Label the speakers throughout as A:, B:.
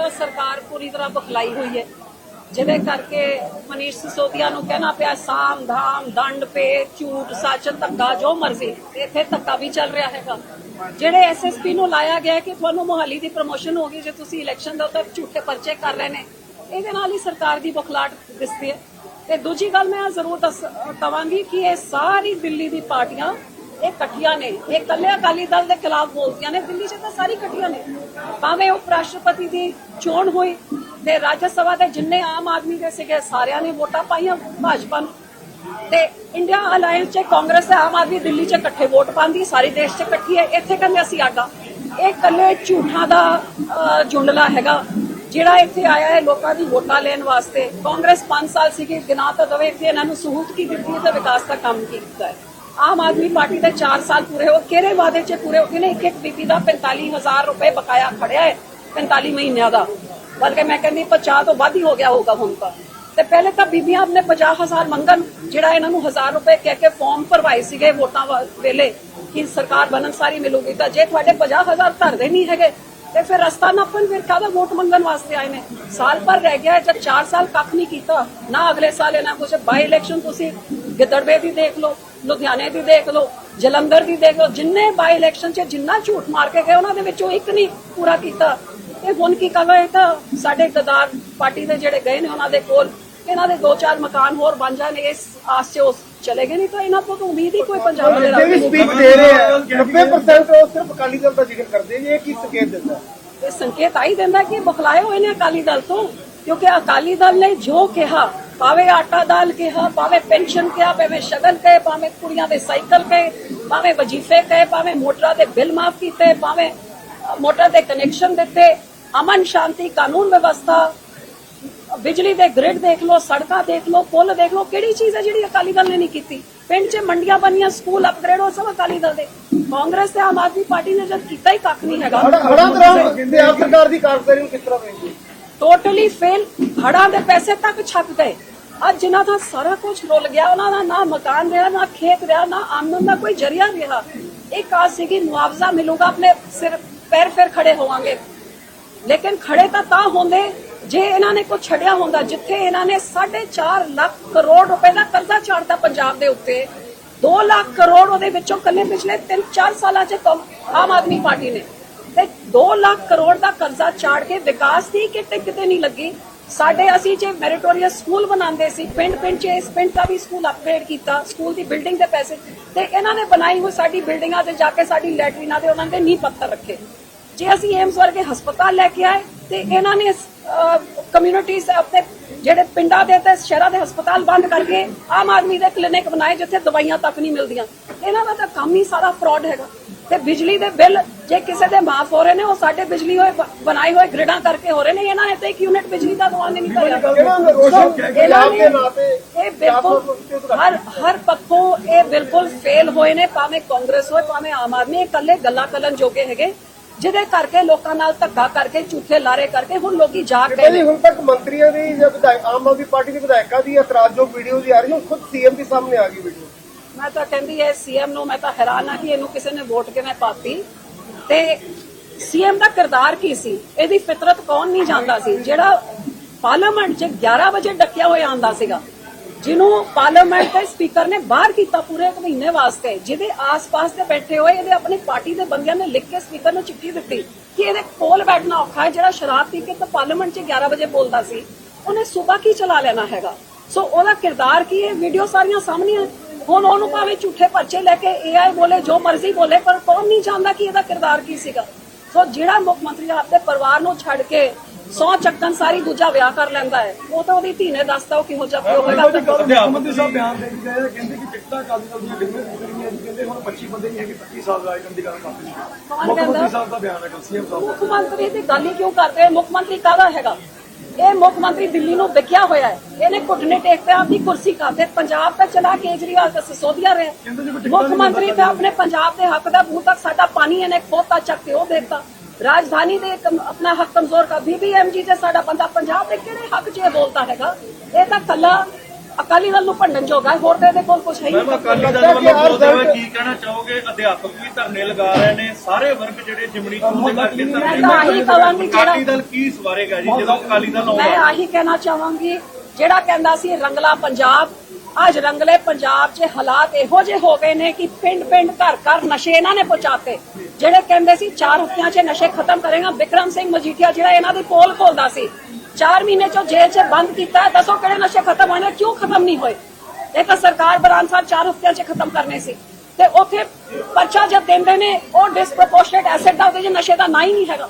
A: ਤਾਂ ਸਰਕਾਰ ਪੂਰੀ ਤਰ੍ਹਾਂ ਬਖਲਾਈ ਹੋਈ ਹੈ। ਜਿਹਦੇ ਕਰਕੇ ਮਨੀਸ਼ ਸਿਸੋਦੀਆ ਨੂੰ ਕਹਿਣਾ ਪਿਆ, ਸਾਮ ਧਾਮ, ਦੰਡ ਪੇ ਝੂਠ ਸੱਚ ਧੱਕਾ, ਜੋ ਮਰਜ਼ੀ, ਇੱਥੇ ਧੱਕਾ ਵੀ ਚੱਲ ਰਿਹਾ ਹੈਗਾ। ਜਿਹੜੇ ਐਸਐਸਪੀ ਨੂੰ ਲਾਇਆ ਗਿਆ ਕਿ ਤੁਹਾਨੂੰ ਮੁਹਾਲੀ ਦੀ ਪ੍ਰਮੋਸ਼ਨ ਹੋ ਗਈ, ਜੇ ਤੁਸੀਂ ਇਲੈਕਸ਼ਨ ਦੇ ਉੱਤੇ ਝੂਠੇ ਪਰਚੇ ਕਰ ਰਹੇ ਨੇ, ਇਹਦੇ ਨਾਲ ਹੀ ਸਰਕਾਰ ਦੀ ਬਖਲਾਟ ਦਿਸਦੀ ਹੈ। ਤੇ ਦੂਜੀ ਗੱਲ ਮੈਂ ਜ਼ਰੂਰ ਦੱਸ ਕਵਾਂਗੀ ਕਿ ਇਹ ਸਾਰੀ ਦਿੱਲੀ ਦੀ ਪਾਰਟੀਆਂ ਇਹ ਇਕੱਠੀਆਂ ਨੇ। ਇਹ ਇਕੱਲੇ ਅਕਾਲੀ ਦਲ ਦੇ ਖਿਲਾਫ ਬੋਲਦੀਆਂ ਨੇ। ਦਿੱਲੀ 'ਚ ਤਾਂ ਸਾਰੀ ਇਕੱਠੀਆਂ ਨੇ। ਭਾਵੇਂ ਉਪ ਰਾਸ਼ਟਰਪਤੀ ਦੀ ਚੋਣ ਹੋਈ ਤੇ ਰਾਜ ਸਭਾ ਦੇ ਜਿੰਨੇ ਆਮ ਆਦਮੀ ਦੇ ਸੀਗੇ, ਸਾਰਿਆਂ ਨੇ ਵੋਟਾਂ ਪਾਈਆਂ ਭਾਜਪਾ ਨੂੰ। ਤੇ ਇੰਡੀਆ ਅਲਾਈਅੰਸ 'ਚ ਕਾਂਗਰਸ ਤੇ ਆਮ ਆਦਮੀ ਦਿੱਲੀ 'ਚ ਇਕੱਠੇ ਵੋਟ ਪਾਉਂਦੀ, ਸਾਰੇ ਦੇਸ਼ 'ਚ ਇਕੱਠੀ ਹੈ। ਇੱਥੇ ਕਹਿੰਦੇ ਅਸੀਂ ਆਗਾ ਇਹ ਇਕੱਲੇ ਝੂਠਾਂ ਦਾ ਜੁੰਡਲਾ ਹੈਗਾ। ਜਿਹੜਾ ਇੱਥੇ ਆਇਆ ਹੈ ਲੋਕਾਂ ਦੀ ਵੋਟਾਂ ਲੈਣ ਵਾਸਤੇ। ਕਾਂਗਰਸ 5 ਸਾਲ ਸੀਗੀ ਗਿਨਾ ਤਾਂ ਦਵੇ ਇੱਥੇ ਇਹਨਾਂ ਨੂੰ ਸਹੂਲਤ ਕੀ ਦਿੱਤੀ ਹੈ ਤੇ ਵਿਕਾਸ ਦਾ ਕੰਮ ਕੀ ਕੀਤਾ ਹੈ। ਆਮ ਆਦਮੀ ਪਾਰਟੀ ਦੇ 4 ਸਾਲ ਪੂਰੇ ਹੋ ਕਿਹੜੇ ਵਾਅਦੇ 'ਚ ਪੂਰੇ ਹੋ ਗਏ ਨੇ? ਇੱਕ ਇੱਕ ਬੀਬੀ ਦਾ 45000 ਰੁਪਏ ਬਕਾਇਆ ਖੜਿਆ ਹੈ 45 ਮਹੀਨਿਆਂ ਦਾ। ਬਲਕਿ ਮੈਂ ਕਹਿੰਦੀ 50 ਤੋਂ ਵੱਧ ਹੀ ਹੋ ਗਿਆ ਹੋਗਾ ਹੁਣ ਤਾਂ। ਤੇ ਪਹਿਲੇ ਤਾਂ ਬੀਬੀਆਂ ਆਪਣੇ 50000 ਮੰਗਣ, ਜਿਹੜਾ ਇਹਨਾਂ ਨੂੰ 1000 ਰੁਪਏ ਕਹਿ ਕੇ ਫਾਰਮ ਭਰਵਾਏ ਸੀਗੇ ਵੋਟਾਂ ਵੇਲੇ ਕਿ ਸਰਕਾਰ ਬਣਨ ਸਾਰੀ ਮਿਲੂਗੀ ਤਾਂ ਜੇ ਤੁਹਾਡੇ 50000 ਧਰਦੇ ਨਹੀਂ ਹੈਗੇ, ਤੇ ਫਿਰ ਰਸਤਾ ਨਾ ਨਾਪਣ ਫਿਰ ਕਾਹਦਾ ਵੋਟ ਮੰਗਣ ਵਾਸਤੇ ਆਏ ਨੇ? ਸਾਲ ਭਰ ਰਹਿ ਗਿਆ ਜਦ 4 ਸਾਲ ਕੱਖ ਨਹੀਂ ਕੀਤਾ, ਨਾ ਅਗਲੇ ਸਾਲ ਇਹਨਾਂ ਕੁਝ ਬਾਈ ਇਲੈਕਸ਼ਨ ਤੁਸੀਂ ਗਿੱਦੜਵੇ ਦੀ ਦੇਖ ਲਓ। ਲੁਧਿਆਣੇ ਦੀ ਦੇਖ ਲਓ ਜਲੰਧਰ ਦੀ ਦੇਖ ਲਓ ਜਿੰਨੇ ਬਾਈ ਇਲੈਕਸ਼ਨ 'ਚ ਜਿੰਨਾ ਝੂਠ ਮਾਰ ਕੇ ਗਏ ਉਹਨਾਂ ਦੇ ਵਿੱਚੋਂ ਇੱਕ ਨਹੀਂ ਪੂਰਾ ਕੀਤਾ। ਇਹ ਹੁਣ ਕੀ ਕਹੋ ਇਹ ਤਾਂ ਸਾਡੇ ਗਦਾਰ ਪਾਰਟੀ ਦੇ ਜਿਹੜੇ ਗਏ ਨੇ ਉਹਨਾਂ ਦੇ ਕੋਲ ਇਹਨਾਂ ਦੇ ਦੋ ਚਾਰ ਮਕਾਨ ਹੋਰ ਬਣ ਜਾਣ ਇਸ ਆਸ 'ਚ ਉਹ ਚਲੇ ਗਏ ਨਹੀਂ ਤਾਂ ਇਹਨਾਂ ਤੋਂ ਤਾਂ ਉਮੀਦ ਹੀ ਕੋਈ ਪੰਜਾਬ ਦੇ
B: ਵੀ
A: ਰੱਬ
B: ਸਪੀਚ ਦੇ ਰਹੇ ਆ 90% ਉਹ ਸਿਰਫ ਅਕਾਲੀ ਦਲ ਦਾ ਜ਼ਿਕਰ ਕਰਦੇ ਨੇ ਇਹ ਕੀ ਸੰਕੇਤ ਦਿੰਦਾ?
A: ਇਹ ਸੰਕੇਤ ਆਈ ਦਿੰਦਾ ਕਿ ਬਖਲਾਏ ਹੋਏ ਨੇ ਅਕਾਲੀ ਦਲ ਤੋਂ ਕਿਉਂਕਿ ਅਕਾਲੀ ਦਲ ਨੇ ਜੋ ਕਿਹਾ ਭਾਵੇਂ ਆਟਾ ਦਾਲ ਕਿਹਾ ਭਾਵੇਂ ਪੈਨਸ਼ਨ ਕਿਹਾ ਭਾਵੇਂ ਸ਼ਗਨ ਕਹੇ ਭਾਵੇਂ ਕੁੜੀਆਂ ਦੇ ਸਾਈਕਲ ਕਹੇ ਭਾਵੇਂ ਵਜੀਫੇ ਕਹੇ ਭਾਵੇਂ ਮੋਟਰਾਂ ਦੇ ਬਿੱਲ ਮਾਫ ਕੀਤੇ ਭਾਵੇਂ ਮੋਟਰ ਦੇ ਕਨੈਕਸ਼ਨ ਦਿੱਤੇ ਅਮਨ ਸ਼ਾਂਤੀ ਕਾਨੂੰਨ ਵਿਵਸਥਾ ਬਿਜਲੀ ਦੇ ਗ੍ਰਿਡ ਦੇਖ ਲਓ ਸੜਕਾਂ ਦੇਖ ਲਓ ਪੁਲ ਦੇਖ ਲਓ ਕਿਹੜੀ ਚੀਜ਼ ਹੈ ਜਿਹੜੀ ਅਕਾਲੀ ਦਲ ਨੇ ਨਹੀਂ ਕੀਤੀ? ਪਿੰਡ 'ਚ ਮੰਡੀਆਂ ਬਣੀਆਂ ਸਕੂਲ ਅਪਗ੍ਰੇਡ ਉਹ ਸਭ ਅਕਾਲੀ ਦਲ ਦੇ। ਕਾਂਗਰਸ ਤੇ ਆਮ ਆਦਮੀ ਪਾਰਟੀ ਨੇ ਜਦ ਕੀਤਾ ਹੀ ਕੱਖ ਨਹੀਂ ਹੈਗਾ।
B: ਹੜਾ ਹੜਾ ਦੌਰਾਨ ਕਹਿੰਦੇ ਆਪ ਸਰਕਾਰ ਦੀ ਕਾਰਗੁਜ਼ਾਰੀ ਨੂੰ ਕਿਸ ਤਰ੍ਹਾਂ ਵੇਖਦੇ
A: ਟੋਟਲੀ ਫੇਲ ਹੜਾਂ ਦੇ ਪੈਸੇ ਤੱਕ ਛੱਪ ਗਏ। ਅੱਜ ਜਿਨ੍ਹਾਂ ਦਾ ਸਾਰਾ ਕੁਝ ਰੁਲ ਗਿਆ, ਉਹਨਾਂ ਦਾ ਨਾ ਮਕਾਨ ਰਿਹਾ, ਨਾ ਖੇਤ ਰਿਹਾ, ਨਾ ਆਮਦਨ ਦਾ ਕੋਈ ਜਰੀਆ ਰਿਹਾ। ਇੱਕ ਆਸ ਸੀ ਮੁਆਵਜ਼ਾ ਮਿਲੂਗਾ, ਆਪਣੇ ਸਿਰ, ਪੈਰ ਫਿਰ ਖੜੇ ਹੋਵਾਂਗੇ। ਲੇਕਿਨ ਖੜੇ ਤਾਂ ਤਾਂ ਹੁੰਦੇ, ਜੇ ਇਹਨਾਂ ਨੇ ਕੁਝ ਛੱਡਿਆ ਹੁੰਦਾ, ਜਿੱਥੇ ਇਹਨਾਂ ਨੇ 4.5 ਲੱਖ ਕਰੋੜ ਰੁਪਏ ਦਾ ਕਰਜ਼ਾ ਚਾੜਤਾ ਪੰਜਾਬ ਦੇ ਉੱਤੇ 2 ਲੱਖ ਕਰੋੜ ਉਹਦੇ ਵਿੱਚੋਂ ਕੱਲੇ ਪਿਛਲੇ 3-4 ਸਾਲਾਂ 'ਚ ਆਮ ਆਦਮੀ ਪਾਰਟੀ ਨੇ। ਤੇ 2 ਲੱਖ ਕਰੋੜ ਦਾ ਕਰਜ਼ਾ ਚਾੜ ਕੇ ਵਿਕਾਸ ਦੀ ਕਿਤੇ ਕਿਤੇ ਨਹੀਂ ਲੱਗੀ। ਸਾਡੇ ਅਸੀਂ ਜੇ ਮੈਰੀਟੋਰੀਅਸ ਸਕੂਲ ਬਣਾਉਂਦੇ ਸੀ, ਪਿੰਡ ਪਿੰਡ 'ਚ ਇਸ ਪਿੰਡ ਦਾ ਵੀ ਸਕੂਲ ਅਪਗ੍ਰੇਡ ਕੀਤਾ ਸਕੂਲ ਦੀ ਬਿਲਡਿੰਗ ਦੇ ਪੈਸੇ, ਤੇ ਇਹਨਾਂ ਨੇ ਬਣਾਈ ਹੋਈ ਸਾਡੀ ਬਿਲਡਿੰਗਾਂ ਤੇ ਜਾ ਕੇ ਸਾਡੀ ਲੈਟਰੀਨਾਂ ਦੇ ਉਹਨਾਂ ਦੇ ਨੀਂਹ ਪੱਥਰ ਰੱਖੇ। ਜੇ ਅਸੀਂ ਏਮਸ ਵਰਗੇ ਹਸਪਤਾਲ ਲੈ ਕੇ ਆਏ, ਤੇ ਇਹਨਾਂ ਨੇ ਕਮਿਊਨਿਟੀਜ਼ ਆਪਣੇ ਜਿਹੜੇ ਪਿੰਡਾਂ ਦੇ ਤੇ ਸ਼ਹਿਰਾਂ ਦੇ ਹਸਪਤਾਲ ਬੰਦ ਕਰਕੇ ਆਮ ਆਦਮੀ ਦੇ ਕਲੀਨਿਕ ਬਣਾਏ ਜਿੱਥੇ ਦਵਾਈਆਂ ਤੱਕ ਨਹੀਂ ਮਿਲਦੀਆਂ। ਇਹਨਾਂ ਦਾ ਤਾਂ ਕੰਮ ਹੀ ਸਾਰਾ ਫਰਾਡ ਹੈਗਾ। ਤੇ ਬਿਜਲੀ ਦੇ ਬਿੱਲ ਜੇ ਕਿਸੇ ਦੇ ਮਾਫ ਹੋ ਰਹੇ ਨੇ ਉਹ ਸਾਡੇ ਬਿਜਲੀ ਹੋਏ ਬ- ਬਣਾਏ ਹੋਏ ਗ੍ਰਿਡਾਂ ਕਰਕੇ ਹੋ ਰਹੇ ਨੇ ਇਹਨਾਂ ਨੇ ਤਾਂ ਇੱਕ ਯੂਨਿਟ ਬਿਜਲੀ ਦਾ ਦਵਾਉਂਦੇ ਨਹੀਂ
B: ਤੇ
A: ਇਹ ਬਿਲਕੁਲ ਹਰ ਹਰ ਪੱਖੋਂ ਇਹ ਬਿਲਕੁਲ ਫੇਲ ਹੋਏ ਨੇ ਭਾਵੇਂ ਕਾਂਗਰਸ ਹੋਏ ਭਾਵੇਂ ਆਮ ਆਦਮੀ ਇਕੱਲੇ ਗੱਲਾਂ ਕਰਨ ਜੋਗੇ ਹੈਗੇ ਜਿਹਦੇ ਕਰਕੇ ਲੋਕਾਂ ਨਾਲ ਧੱਕਾ ਕਰਕੇ ਝੂਠੇ ਲਾਰੇ ਕਰਕੇ ਹੁਣ ਲੋਕੀ ਜਾਗ
B: ਜੀ
A: ਨੇ
B: ਹੁਣ ਤੱਕ ਮੰਤਰੀਆਂ ਦੀ ਜਾਂ ਵਿਧਾਇਕ ਆਮ ਆਦਮੀ ਪਾਰਟੀ ਦੇ ਵਿਧਾਇਕਾਂ ਦੀ ਇਤਰਾਜ਼ਯੋਗ ਵੀਡੀਓ ਦੀ ਆ ਰਹੀ ਹੁਣ ਖੁਦ ਸੀਐਮ ਦੇ ਸਾਹਮਣੇ ਆ ਗਈ ਵੀਡੀਓ।
A: ਮੈਂ ਤਾਂ ਕਹਿੰਦੀ ਐ ਸੀਐਮ ਨੂੰ ਮੈਂ ਤਾਂ ਹੈਰਾਨ ਆ ਕਿ ਇਹਨੂੰ ਕਿਸੇ ਨੇ ਵੋਟ ਕਿਵੇਂ ਪਾਤੀ। ਤੇ ਸੀਐਮ ਦਾ ਕਿਰਦਾਰ ਕੀ ਸੀ? ਇਹਦੀ ਫਿਤਰਤ ਕੌਣ ਨਹੀਂ ਜਾਣਦਾ ਸੀ? ਜਿਹੜਾ ਪਾਰਲੀਮੈਂਟ 'ਚ 11 ਵਜੇ ਡੱਕਿਆ ਹੋਇਆ ਆਂਦਾ ਸੀਗਾ, ਜਿਹਨੂੰ ਪਾਰਲੀਮੈਂਟ ਦੇ ਸਪੀਕਰ ਨੇ ਬਾਹਰ ਕੀਤਾ ਪੂਰੇ ਇੱਕ ਮਹੀਨੇ ਵਾਸਤੇ, ਜਿਹਦੇ ਆਸ-ਪਾਸ ਤੇ ਬੈਠੇ ਹੋਏ ਇਹਦੇ ਆਪਣੀ ਪਾਰਟੀ ਦੇ ਬੰਦਿਆਂ ਨੇ ਲਿਖ ਕੇ ਸਪੀਕਰ ਨੂੰ ਚਿੱਠੀ ਦਿੱਤੀ ਕਿ ਇਹਦੇ ਕੋਲ ਬੈਠਣਾ ਔਖਾ ਹੈ, ਜਿਹੜਾ ਸ਼ਰਾਬ ਪੀ ਕੇ ਤਾਂ ਪਾਰਲੀਮੈਂਟ 'ਚ 11 ਵਜੇ ਬੋਲਦਾ ਸੀ। ਉਹਨੇ ਸਵੇਰ ਕੀ ਚਲਾ ਲੈਣਾ ਹੈਗਾ? ਸੋ ਉਹਦਾ ਕਿਰਦਾਰ ਕੀ ਹੈ? ਵੀਡੀਓ ਸਾਰੀਆਂ ਸਾਹਮਣੇ ਹੁਣ ਉਹਨੂੰ ਭਾਵੇਂ ਝੂਠੇ ਪਰਚੇ ਲੈ ਕੇ ਏਆਈ ਬੋਲੇ ਜੋ ਮਰਜ਼ੀ ਬੋਲੇ ਪਰ ਕੌਣ ਨਹੀਂ ਜਾਣਦਾ ਕਿ ਇਹਦਾ ਕਿਰਦਾਰ ਕੀ ਸੀਗਾ? ਸੋ ਜਿਹੜਾ ਮੁੱਖ ਮੰਤਰੀ ਆਪਣੇ ਪਰਿਵਾਰ ਨੂੰ ਛੱਡ ਕੇ ਸੌ ਚੱਕਣ ਸਾਰੀ ਦੂਜਾ ਵਿਆਹ ਕਰ ਲੈਂਦਾ ਹੈ ਉਹ ਤਾਂ ਉਹਦੀ ਧੀ ਨੇ ਦੱਸਦਾ ਉਹ ਕਿਹੋ ਜਿਹਾ ਪਿਓ ਹੈਗਾ।
C: ਮੁੱਖਮੰਤਰੀ ਸਾਹਿਬ ਬਿਆਨ ਦੇ ਗਏ ਕਹਿੰਦੇ ਕਿ ਟਿਕਟਾਂ ਕਾਲੀ ਦਲ ਦੀਆਂ ਜੀ ਕਹਿੰਦੇ ਹੁਣ 25 ਬੰਦੇ ਨਹੀਂ ਹੈਗੇ 25 ਸਾਲ ਰਾਜਨੀਤੀ ਦੀ ਗੱਲ ਕਰਦੇ ਨੇ
A: ਕੌਣ
C: ਮੁੱਖਮੰਤਰੀ
A: ਕਹਿੰਦਾ?
C: ਸਾਹਿਬ ਦਾ ਬਿਆਨ ਹੈ ਸੀਐਮ ਸਾਹਿਬ ਦਾ
A: ਮੁੱਖ ਮੰਤਰੀ ਦੀ ਗੱਲ ਹੀ ਕਿਉਂ ਕਰਦੇ? ਮੁੱਖ ਮੰਤਰੀ ਕਾਹਦਾ ਹੈਗਾ? ਇਹ ਮੁੱਖ ਮੰਤਰੀ ਦਿੱਲੀ ਨੂੰ ਵਿਕਿਆ ਹੋਇਆ ਹੈ। ਇਹਨੇ ਘੁੱਟਨੇ ਟੇਕ ਤੇ ਆਪਣੀ ਕੁਰਸੀ ਖਾਤੇ ਪੰਜਾਬ ਤੇ ਚਲਾ ਕੇਜਰੀਵਾਲ ਤੇ ਸਿਸੋਦੀਆ ਰਿਹਾ। ਮੁੱਖ ਮੰਤਰੀ ਤੇ ਆਪਣੇ ਪੰਜਾਬ ਦੇ ਹੱਕ ਦਾ ਬੂਹ ਤੱਕ ਸਾਡਾ ਪਾਣੀ ਇਹਨੇ ਖੋਤਾ ਚੱਕ ਕੇ ਉਹ ਦੇਤਾ ਰਾਜਧਾਨੀ ਦੇ ਆਪਣਾ ਹੱਕ ਕਮਜ਼ੋਰ ਕਰ ਬੀਬੀਐਮਜੀ ਤੇ ਸਾਡਾ ਬੰਦਾ ਪੰਜਾਬ ਦੇ ਕਿਹੜੇ ਹੱਕ 'ਚ ਇਹ ਬੋਲਦਾ ਹੈਗਾ? ਇਹ ਤਾਂ ਕੱਲਾ ਅਕਾਲੀ ਦਲ ਨੂੰ ਭੰਡਣ ਜੋਗਾ ਹੋਰ ਤੇ ਇਹਦੇ ਕੋਲ ਕੁਝ ਹੈ ਹੀ
D: ਮੈਮ
A: ਨਹੀਂ
D: ਅਕਾਲੀ ਦਲ ਵੱਲੋਂ ਬੋਲਦੇ ਹੋਏ ਕੀ ਕਹਿਣਾ ਚਾਹੋਗੇ? ਅਧਿਆਪਕ ਵੀ ਧਰਨੇ ਲਗਾ ਰਹੇ ਨੇ ਸਾਰੇ ਵਰਗ ਜਿਹੜੇ ਜਿਮਣੀ ਚੋਣ ਦੇ ਕਰਕੇ
A: ਮੈਂ
D: ਧਰਨੇ
A: ਤਾਂ ਆਹੀ ਕਹਾਂਗੀ ਜਿਹੜਾ
D: ਅਕਾਲੀ ਦਲ ਕੀ ਸਵਾਰੇਗਾ ਜੀ ਜਦੋਂ ਅਕਾਲੀ ਦਲ
A: ਮੈਂ
D: ਆਉਂਦਾ
A: ਆਹੀ ਕਹਿਣਾ ਚਾਹਾਂਗੀ ਜਿਹੜਾ ਕਹਿੰਦਾ ਸੀ ਰੰਗਲਾ ਪੰਜਾਬ ਅੱਜ ਰੰਗਲੇ ਪੰਜਾਬ 'ਚ ਹਾਲਾਤ ਇਹੋ ਜਿਹੇ ਹੋ ਗਏ ਨੇ ਕਿ ਪਿੰਡ ਪਿੰਡ ਘਰ ਘਰ ਨਸ਼ੇ ਇਹਨਾਂ ਨੇ ਪਹੁੰਚਾਤੇ। ਜਿਹੜੇ ਕਹਿੰਦੇ ਸੀ ਚਾਰ ਹਫ਼ਤਿਆਂ 'ਚ ਨਸ਼ੇ ਖਤਮ ਕਰੇਗਾ ਵਿਕਰਮ ਸਿੰਘ ਮਜੀਠੀਆ ਜਿਹੜਾ ਇਹਨਾਂ ਦੀ ਪੋਲ ਖੋਲਦਾ ਸੀ। ਚਾਰ ਮਹੀਨੇ 'ਚੋਂ ਜੇਲ੍ਹ 'ਚ ਬੰਦ ਕੀਤਾ ਦੱਸੋ ਕਿਹੜੇ ਨਸ਼ੇ ਖਤਮ ਹੋਏ ਨੇ ਕਿਉਂ ਖਤਮ ਨਹੀਂ ਹੋਏ ਇਹ ਤਾਂ ਸਰਕਾਰ ਬਰਾਨ ਸਾਹਿਬ ਚਾਰ ਹਫ਼ਤਿਆਂ 'ਚ ਖਤਮ ਕਰਨੇ ਸੀ ਤੇ ਉੱਥੇ ਪਰਚਾ ਜਦ ਦਿੰਦੇ ਨੇ ਉਹ ਡਿਸਪ੍ਰੋਪੋਰਸ਼ਨੇਟ ਐਸਿਡ ਦਾ ਉਹਦੇ 'ਚ ਨਸ਼ੇ ਦਾ ਨਾ ਹੀ ਨਹੀਂ ਹੈਗਾ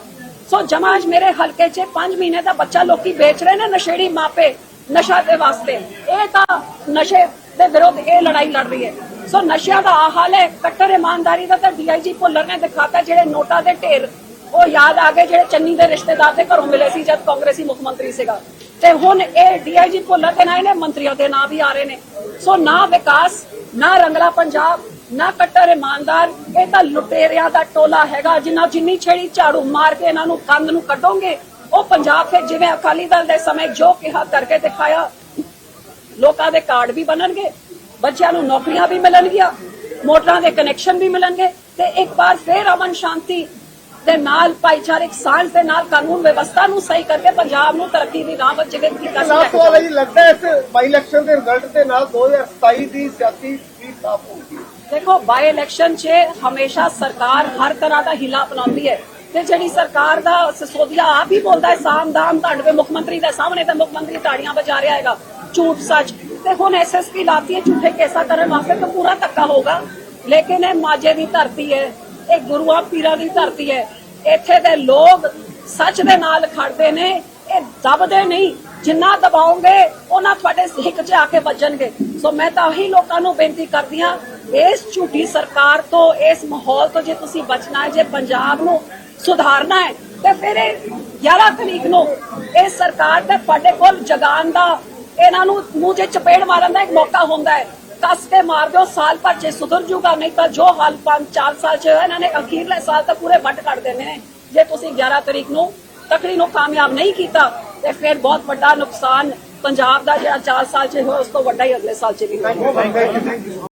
A: ਸੋ ਜਮਾਜ ਮੇਰੇ ਹਲਕੇ 'ਚ 5 ਮਹੀਨੇ ਦਾ ਬੱਚਾ ਲੋਕੀ ਵੇਚ ਰਹੇ ਨੇ ਨਸ਼ੇੜੀ ਮਾਪੇ ਨਸ਼ਾ ਦੇ ਵਾਸਤੇ ਇਹ ਤਾਂ ਨਸ਼ੇ ਦੇ ਵਿਰੁੱਧ ਇਹ ਲੜਾਈ ਲੜ ਰਹੀ ਹੈ ਸੋ ਨਸ਼ਿਆਂ ਦਾ ਆ ਹਾਲ ਹੈ ਕੱਟਰ ਇਮਾਨਦਾਰੀ ਦਾ ਤਾਂ ਡੀਆਈਜੀ ਭੁੱਲਰ ਨੇ ਦਿਖਾਤਾ ਜਿਹੜੇ ਨੋਟਾਂ ਦੇ ਢੇਰ ਉਹ ਯਾਦ ਆ ਗਏ ਜਿਹੜੇ ਚੰਨੀ ਦੇ ਰਿਸ਼ਤੇਦਾਰ ਦੇ ਘਰੋਂ ਮਿਲੇ ਸੀ ਜਦ ਕਾਂਗਰਸੀ ਮੁੱਖ ਮੰਤਰੀ ਸੀਗਾ। ਤੇ ਹੁਣ ਇਹ ਡੀਆਈਜੀ ਭੁੱਲਰ ਦੇ ਨਾਲ ਇਹਨੇ ਮੰਤਰੀਆਂ ਦੇ ਨਾਂ ਵੀ ਆ ਰਹੇ ਨੇ। ਸੋ ਨਾ ਵਿਕਾਸ, ਨਾ ਰੰਗਲਾ ਪੰਜਾਬ, ਨਾ ਕੱਟਰ ਇਮਾਨਦਾਰ, ਇਹ ਤਾਂ ਲੁਟੇਰਿਆਂ ਦਾ ਟੋਲਾ ਹੈਗਾ। ਜਿੰਨਾ ਜਿੰਨੀ ਛੇੜੀ ਝਾੜੂ ਮਾਰ ਕੇ ਇਹਨਾਂ ਨੂੰ ਕੰਧ ਨੂੰ ਕੱਢੋਗੇ, ਉਹ ਪੰਜਾਬ ਫਿਰ ਜਿਵੇਂ ਅਕਾਲੀ ਦਲ ਦੇ ਸਮੇਂ ਜੋ ਕਿਹਾ ਕਰਕੇ ਦਿਖਾਇਆ, ਲੋਕਾਂ ਦੇ ਕਾਰਡ ਵੀ ਬਣਨਗੇ, ਬੱਚਿਆਂ ਨੂੰ ਨੌਕਰੀਆਂ ਵੀ ਮਿਲਣਗੀਆਂ, ਮੋਟਰਾਂ ਦੇ ਕਨੈਕਸ਼ਨ ਵੀ ਮਿਲਣਗੇ, ਤੇ ਇੱਕ ਵਾਰ ਫੇਰ ਅਮਨ ਸ਼ਾਂਤੀ ਦੇ ਨਾਲ ਭਾਈਚਾਰਕ ਸਾਂਝ ਦੇ ਨਾਲ ਕਾਨੂੰਨ ਵਿਵਸਥਾ ਨੂੰ ਸਹੀ ਕਰਕੇ ਪੰਜਾਬ ਨੂੰ ਤਰੱਕੀ ਦੀ ਰਾਹ ਵਿੱਚ ਜਗਤ ਕੀਤਾ
B: ਲਾਸਟ ਸਵਾਲ ਹੈ ਜੀ ਲੱਗਦਾ ਹੈ ਇਸ ਬਾਈ ਇਲੈਕਸ਼ਨ ਦੇ ਰਿਜ਼ਲਟ ਦੇ ਨਾਲ 2027 ਦੀ ਸਿਆਸੀ ਵੀ ਸਾਫ਼ ਹੋਊਗੀ
A: ਦੇਖੋ ਬਾਈ ਇਲੈਕਸ਼ਨ 'ਚ ਹਮੇਸ਼ਾ ਸਰਕਾਰ ਹਰ ਤਰ੍ਹਾਂ ਦਾ ਹਿਲਾ ਅਪਣਾਉਂਦੀ ਹੈ ਤੇ ਜਿਹੜੀ ਸਰਕਾਰ ਦਾ ਸਸੋਦੀਆ ਆਪ ਹੀ ਬੋਲਦਾ ਹੈ ਸਾਮ ਦਾਮ ਤੁਹਾਡੇ ਮੁੱਖ ਮੰਤਰੀ ਦੇ ਸਾਹਮਣੇ ਤਾਂ ਮੁੱਖ ਮੰਤਰੀ ਤਾੜੀਆਂ ਵਜਾ ਰਿਹਾ ਹੈਗਾ ਝੂਠ ਸੱਚ। ਤੇ ਹੁਣ ਐਸਐਸਪੀ ਲਾਤੀ ਹੈ ਝੂਠੇ ਕੇਸਾਂ ਕਰਨ ਵਾਸਤੇ ਤਾਂ ਪੂਰਾ ਧੱਕਾ ਹੋਗਾ ਲੇਕਿਨ ਇਹ ਮਾਝੇ ਦੀ ਧਰਤੀ ਹੈ। ਇਹ ਗੁਰੂਆਂ ਪੀਰਾਂ ਦੀ ਧਰਤੀ ਹੈ। ਇੱਥੇ ਦੇ ਲੋਕ ਸੱਚ ਦੇ ਨਾਲ ਖੜਦੇ ਨੇ, ਇਹ ਦਬਦੇ ਨਹੀਂ। ਜਿੰਨਾ ਦਬਾਓਗੇ, ਉਹਨਾਂ ਤੁਹਾਡੇ ਸਿੱਖ 'ਚ ਆ ਕੇ ਵੱਜਣਗੇ। ਸੋ ਮੈਂ ਤਾਂ ਉਹੀ ਲੋਕਾਂ ਨੂੰ ਬੇਨਤੀ ਕਰਦੀ ਹਾਂ, ਇਸ ਝੂਠੀ ਸਰਕਾਰ ਤੋਂ, ਇਸ ਮਾਹੌਲ ਤੋਂ ਜੇ ਤੁਸੀਂ ਬਚਣਾ ਹੈ, ਜੇ ਪੰਜਾਬ ਨੂੰ ਸੁਧਾਰਨਾ ਹੈ, ਤੇ ਫਿਰ ਇਹ 11 ਤਰੀਕ ਨੂੰ ਇਸ ਸਰਕਾਰ ਤੇ ਤੁਹਾਡੇ ਕੋਲ ਜਗਾਨ ਦਾ, ਇਹਨਾਂ ਨੂੰ ਮੂੰਹ 'ਚ ਚਪੇੜ ਮਾਰਨ ਦਾ ਇੱਕ ਮੌਕਾ ਹੁੰਦਾ ਹੈ। ਕੱਸ ਕੇ ਮਾਰ ਦਿਓ ਸਾਲ ਭਰ 'ਚ ਸੁਧਰ ਜੂਗਾ ਨਹੀਂ ਤਾਂ ਜੋ ਹਾਲ 5-4 ਸਾਲ 'ਚ ਹੋਇਆ, ਇਹਨਾਂ ਨੇ ਅਖੀਰਲੇ ਸਾਲ ਤਾਂ ਪੂਰੇ ਵੱਟ ਕੱਢ ਦੇਣੇ ਨੇ। ਜੇ ਤੁਸੀਂ 11 ਤਰੀਕ ਨੂੰ ਤਕੜੀ ਨੂੰ ਕਾਮਯਾਬ ਨਹੀਂ ਕੀਤਾ ਤੇ ਫਿਰ ਬਹੁਤ ਵੱਡਾ ਨੁਕਸਾਨ ਪੰਜਾਬ ਦਾ ਜਿਹੜਾ 4 ਸਾਲ 'ਚ ਹੋਇਆ ਉਸ ਤੋਂ ਵੱਡਾ ਹੀ ਅਗਲੇ ਸਾਲ 'ਚ ਵੀ ਹੋਇਆ।